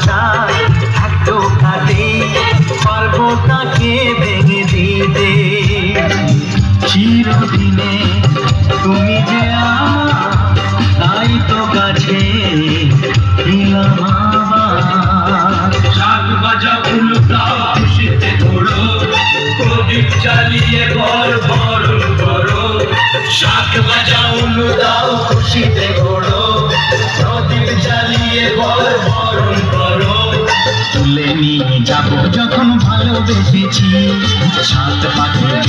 ভালোবাসায় একটু কাটে পারব তাকে ভেঙে দিতে। চিরদিনে তাই তো কাছে দিলাম শাক বাজা ঘোড়ো প্রদীপ জ্বালিয়ে ঘর বরণ করো। শাক বাজা ঘোড়ো প্রদীপ নিয়ে যাব যখন ভালোবেসেছি সাত পাখি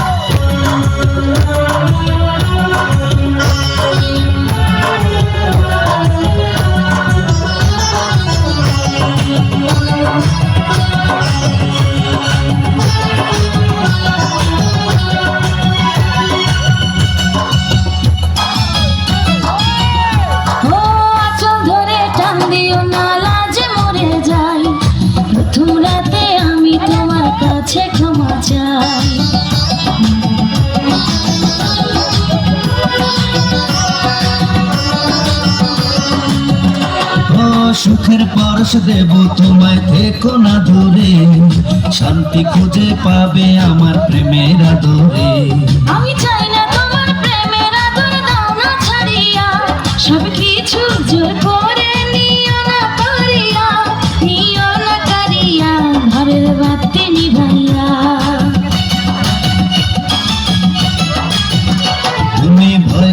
সুখের পরশ দেব তোমায় থেকো না ধরে। শান্তি খুঁজে পাবে আমার প্রেমের আদরে। আমি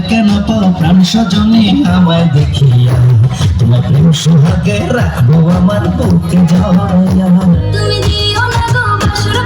কেন পাও প্রাণ সজনে আমায় দেখিয়া? তোমার প্রেম সোহাগে রাখব আমার বুকে যাওয়া তুমি দিও না গো বাসুর